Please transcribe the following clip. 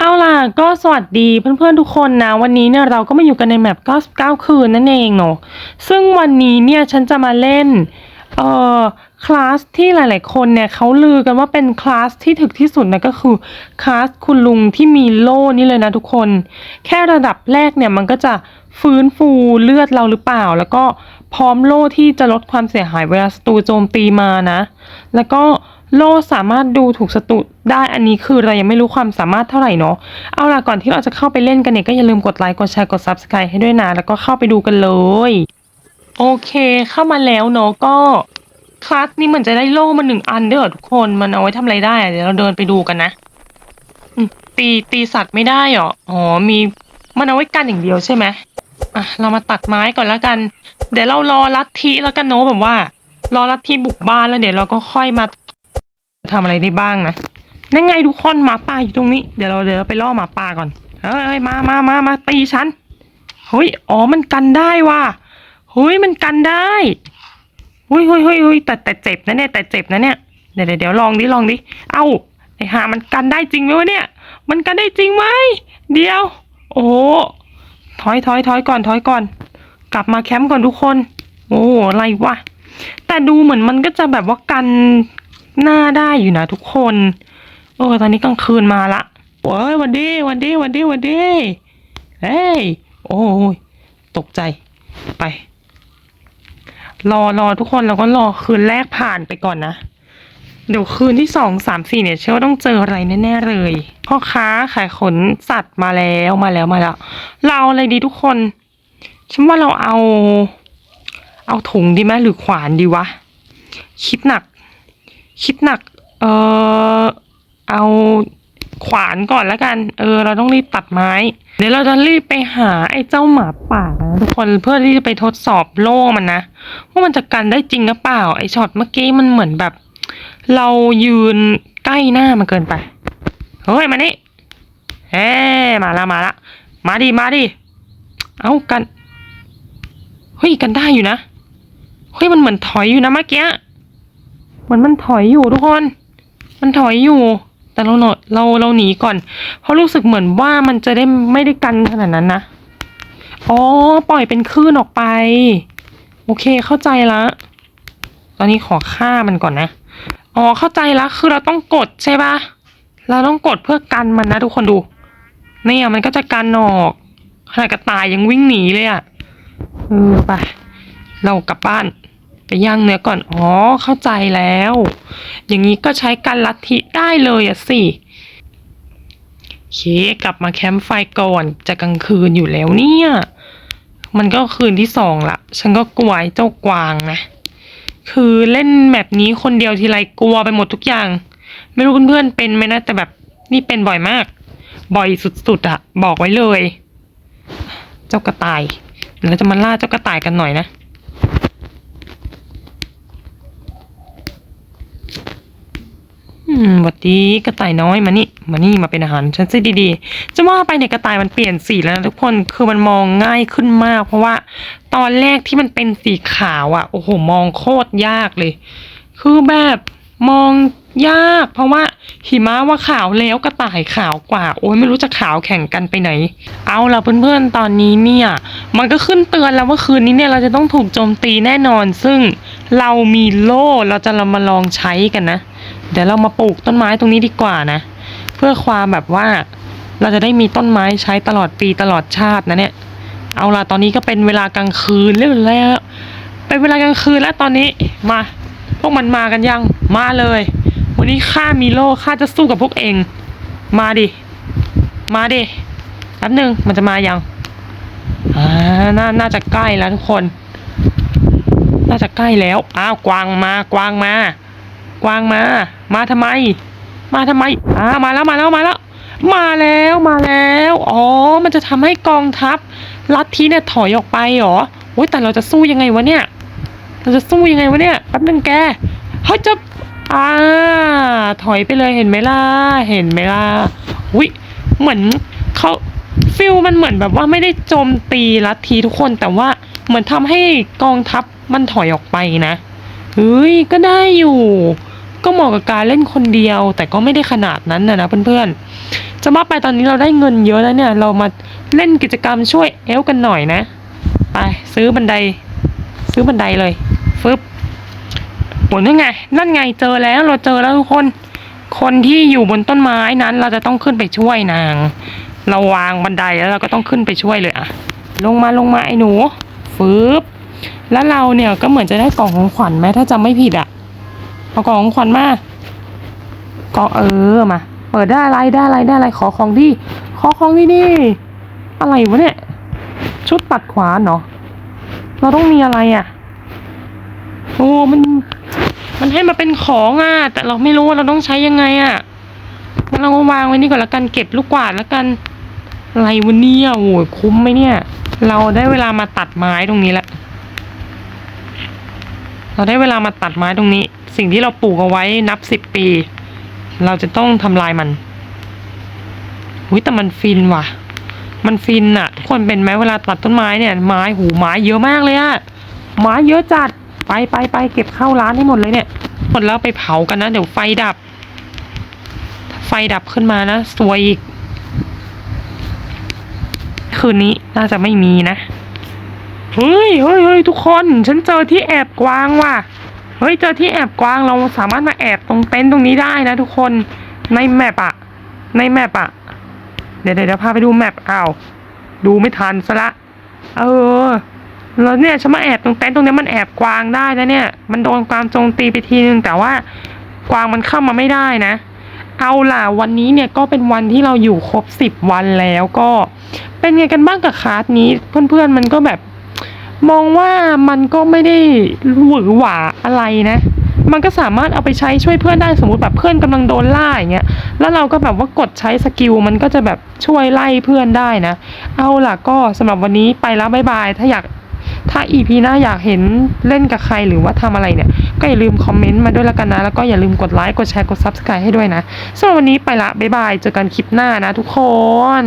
เอาล่ะก็สวัสดีเพื่อนๆทุกคนนะ วันนี้เนี่ยเราก็มาอยู่กันในแมป99 คืนนั่นเองเนาะซึ่งวันนี้เนี่ยฉันจะมาเล่นเอ่อคลาสที่หลายๆคนเนี่ยเขาลือกันว่าเป็นคลาสที่ถึกที่สุดนะก็คือคลาสคุณลุงที่มีโล่นี่เลยนะทุกคน แค่ระดับแรกเนี่ยมันก็จะฟื้นฟูเลือดเราหรือเปล่า แล้วก็พร้อมโล่ที่จะลดความเสียหายเวลาศัตรูโจมตีมานะ แล้วก็ โลสามารถดูถูกศัตรูได้อันนี้คือเรายังไม่รู้ความสามารถเท่าไหร่เนาะเอาล่ะก่อนที่เราจะเข้าไปเล่นกันเนี่ยก็อย่าลืมกดไลค์กดแชร์กด Subscribe ให้ด้วยนะ แล้วก็เข้าไปดูกันเลย โอเคเข้ามาแล้วเนาะก็คลาสนี้เหมือนจะได้โล่มาหนึ่งอันด้วยเหรอทุกคนมันเอาไว้ทำอะไรได้เดี๋ยวเราเดินไปดูกันนะตีตีสัตว์ไม่ได้เหรออ๋อมีมันเอาไว้กันอย่างเดียวใช่ไหมอะเรามาตัดไม้ก่อนแล้วกัน เดี๋ยวเรารอลัทธิแล้วกันเนาะแบบว่า รอลัทธิบุกบ้านแล้วเดี๋ยวเราก็ค่อยมา ทำอะไรได้บ้างนะนั่นไงทุกคนหมาป่าอยู่ตรงนี้ เดี๋ยวเราเดี๋ยวเราไปล่อหมาป่าก่อนเฮ้ยมามามามาตีฉันเฮ้ยอ๋อมันกันได้ว่ะเฮ้ยมันกันได้เฮ้ยเฮ้ยเฮ้ยเฮ้ยแต่แต่เจ็บนะเนี่ยแต่เจ็บนะเนี่ยเดี๋ยวเดี๋ยวลองดิลองดิเอ้าไอ้ห่ามันกันได้จริงไหมวะเนี่ย มันกันได้จริงไหมเดียว โอ้ถอยถอยถอยก่อนถอยก่อน กลับมาแคมป์ก่อนทุกคน โอ้อะไรวะแต่ดูเหมือนมันก็จะแบบว่ากัน หน้าได้อยู่นะทุกคน โอ้ตอนนี้กลางคืนมาละโอ้ยวันดีวันดีวันดีวันดีเฮ้ยโอ้ยตกใจไป รอรอทุกคนเราก็รอคืนแรกผ่านไปก่อนนะเดี๋ยวคืนที่สองสามสี่เนี่ยเชื่อว่าต้องเจออะไรแน่ๆเลยพ่อค้าขายขนสัตว์มาแล้วมาแล้วมาแล้ว เราอาอะไรดีทุกคนฉันว่าเราเอา เอาถุงดีไหมหรือขวานดีวะ คิดหนัก คิดหนัก เออเอาขวานก่อนแล้วกัน เออ เราต้องรีบตัดไม้ เดี๋ยวเราจะรีบไปหาไอ้เจ้าหมาป่านะทุกคนเพื่อที่จะไปทดสอบโล่มันนะว่ามันจะกันได้จริงหรือเปล่า ไอ้ช็อตเมื่อกี้มันเหมือนแบบ เรายืนใกล้หน้ามันเกินไปเฮ้ยมานี่เฮ้มาละมาละมาดิมาดิเอากันเฮ้ยกันได้อยู่นะเฮ้ยมันเหมือนถอยอยู่นะเมื่อกี้ มือนมันถอยอยู่ทุกคน มันถอยอยู่ แต่เราเนอะเราเราหนีก่อน เพราะรู้สึกเหมือนว่ามันจะได้ไม่ได้กันขนาดนั้นนะ อ๋อ ปล่อยเป็นคลื่นออกไป โอเคเข้าใจละ ตอนนี้ขอฆ่ามันก่อนนะ อ๋อเข้าใจละคือเราต้องกดใช่ปะเราต้องกดเพื่อกันมันนะทุกคนดู เนี่ยมันก็จะกันออกขนาดกระต่ายยังวิ่งหนีเลยอะ่ะเออไป เรากลับบ้าน ไปย่างเนื้อก่อน อ๋อ เข้าใจแล้ว อย่างนี้ก็ใช้การลัทธิได้เลยอะสิเค กลับมาแคมป์ไฟก่อนจะกลางคืนอยู่แล้วเนี่ย มันก็คืนที่สองละ ฉันก็กลัวเจ้ากวางนะ คือเล่นแมปนี้คนเดียวทีไรกลัวไปหมดทุกอย่าง ไม่รู้เพื่อนๆเป็นไหมนะ แต่แบบนี่เป็นบ่อยมาก บ่อยสุดๆอะบอกไว้เลย เจ้ากระต่ายเดี๋ยวเราจะมาล่าเจ้ากระต่ายกันหน่อยนะ อืม หวัดดีกระต่ายน้อยมานี่มานี่มาเป็นอาหารฉันสิดีๆ จะว่าไปเนี่ยกระต่ายมันเปลี่ยนสีแล้วนะทุกคนคือมันมองง่ายขึ้นมาก เพราะว่าตอนแรกที่มันเป็นสีขาวอะ่ะโอ้โหมองโคตรยากเลย คือแบบมองยาก เพราะว่าหิมะว่าขาวแล้วกระต่ายขาวกว่า โอ้ยไม่รู้จะขาวแข่งกันไปไหน เอาละเพื่อนๆตอนนี้เนี่ย มันก็ขึ้นเตือนแล้วว่าคืนนี้เนี่ยเราจะต้องถูกโจมตีแน่นอน ซึ่งเรามีโล่เราจะเรามาลองใช้กันนะ เดี๋ยวเรามาปลูกต้นไม้ตรงนี้ดีกว่านะ เพื่อความแบบว่าเราจะได้มีต้นไม้ใช้ตลอดปีตลอดชาตินะเนี่ย เอาล่ะตอนนี้ก็เป็นเวลากลางคืนเรื่อยแล้วเป็นเวลากลางคืนแล้วตอนนี้มา พวกมันมากันยังมาเลย วันนี้ข้ามีโล่ข้าจะสู้กับพวกเอง มาดิมาดิแป๊บหนึ่งมันจะมายังอ่าน่าน่าจะใกล้แล้วทุกคน น่าจะใกล้แล้วอ้าวกวางมากวางมากวางมา มาทำไม มาทำไมอ่ามาแล้วมาแล้วมาแล้ว มาแล้วมาแล้ว อ๋อ มันจะทำให้กองทัพลัทธิเนี่ยถอยออกไปเหรอโอ้ยแต่เราจะสู้ยังไงวะเนี่ย เราจะสู้ยังไงวะเนี่ยแป๊บนึงแกเฮ้ยจะอ่าถอยไปเลยเห็นไหมล่ะเห็นไหมล่ะอุ้ยเหมือนเขาฟิลมันเหมือนแบบว่าไม่ได้โจมตีลัทธิทุกคนแต่ว่าเหมือนทำให้กองทัพมันถอยออกไปนะเฮ้ยก็ได้อยู่ ก็เหมาะกับการเล่นคนเดียว แต่ก็ไม่ได้ขนาดนั้นนะนะเพื่อนๆ จะว่าไปตอนนี้เราได้เงินเยอะแล้วเนี่ย เรามาเล่นกิจกรรมช่วยเอลกันหน่อยนะ ไปซื้อบันได ซื้อบันไดเลยฟึบโหนั่นไง นั่นไงเจอแล้วเราเจอแล้วทุกคน คนที่อยู่บนต้นไม้นั้น เราจะต้องขึ้นไปช่วยนาง เราวางบันไดแล้วเราก็ต้องขึ้นไปช่วยเลยอะลงมาลงมาไอ้หนูฟืบแล้วเราเนี่ยก็เหมือนจะได้กล่องของขวัญไหมถ้าจำไม่ผิดอะ เอากล่องของขวัญมากล่องเออมาเปิดได้อะไรได้อะไรได้อะไรขอของดีขอของดีดีอะไรวะเนี่ย ชุดปัดขวานเนาะเราต้องมีอะไรอะโอ้มัน มันให้มาเป็นของอะ แต่เราไม่รู้ว่าเราต้องใช้ยังไงอะงั้นเราวางไว้นี่ก่อนละกันเก็บลูกกวาดละกันอะไรวะเนี่ยโอ้ยคุ้มไหมเนี่ย เราได้เวลามาตัดไม้ตรงนี้ละเราได้เวลามาตัดไม้ตรงนี้ สิ่งที่เราปลูกเอาไว้นับสิบปี เราจะต้องทำลายมันอุ้ยแต่มันฟินว่ะ มันฟินอะทุกคนเป็นไหมเวลาตัดต้นไม้เนี่ยไม้หูไม้เยอะมากเลยอะไม้เยอะจัดไปไปไปเก็บเข้าร้านให้หมดเลยเนี่ยหมดแล้วไปเผากันนะ เดี๋ยวไฟดับ ไฟดับขึ้นมานะสวยอีก คืนนี้น่าจะไม่มีนะ เฮ้ยเฮ้ยเฮ้ยทุกคน ฉันเจอที่แอบกวางว่ะ เฮ้ยเจอที่แอบกวางเราสามารถมาแอบตรงเต็นท์ตรงนี้ได้นะทุกคนในแมปอะในแมปอะเดี๋ยวเดี๋ยวพาไปดูแมปอ้าวดูไม่ทันซะละ เออแล้วเนี่ยฉันมาแอบตรงเต็นท์ตรงนี้มันแอบกวางได้นะเนี่ย มันโดนความโจมตีไปทีนึงแต่ว่ากวางมันเข้ามาไม่ได้นะ เอาล่ะวันนี้เนี่ยก็เป็นวันที่เราอยู่ครบสิบวันแล้วก็ เป็นไงกันบ้างกับคลาสนี้ เพื่อนๆมันก็แบบ มองว่ามันก็ไม่ได้หวือหวาอะไรนะ มันก็สามารถเอาไปใช้ช่วยเพื่อนได้สมมติแบบเพื่อนกำลังโดนล่าอย่างเงี้ย แล้วเราก็แบบว่ากดใช้สกิลมันก็จะแบบช่วยไล่เพื่อนได้นะ เอาล่ะก็สำหรับวันนี้ไปแล้วบายบาย ถ้าอยากถ้า EP หน้าอยากเห็นเล่นกับใครหรือว่าทำอะไรเนี่ย ก็อย่าลืมคอมเมนต์มาด้วยละกันนะ แล้วก็อย่าลืมกดไลค์กดแชร์กด Subscribe ให้ด้วยนะสำหรับวันนี้ไปละบายบายเจอกันคลิปหน้านะทุกคน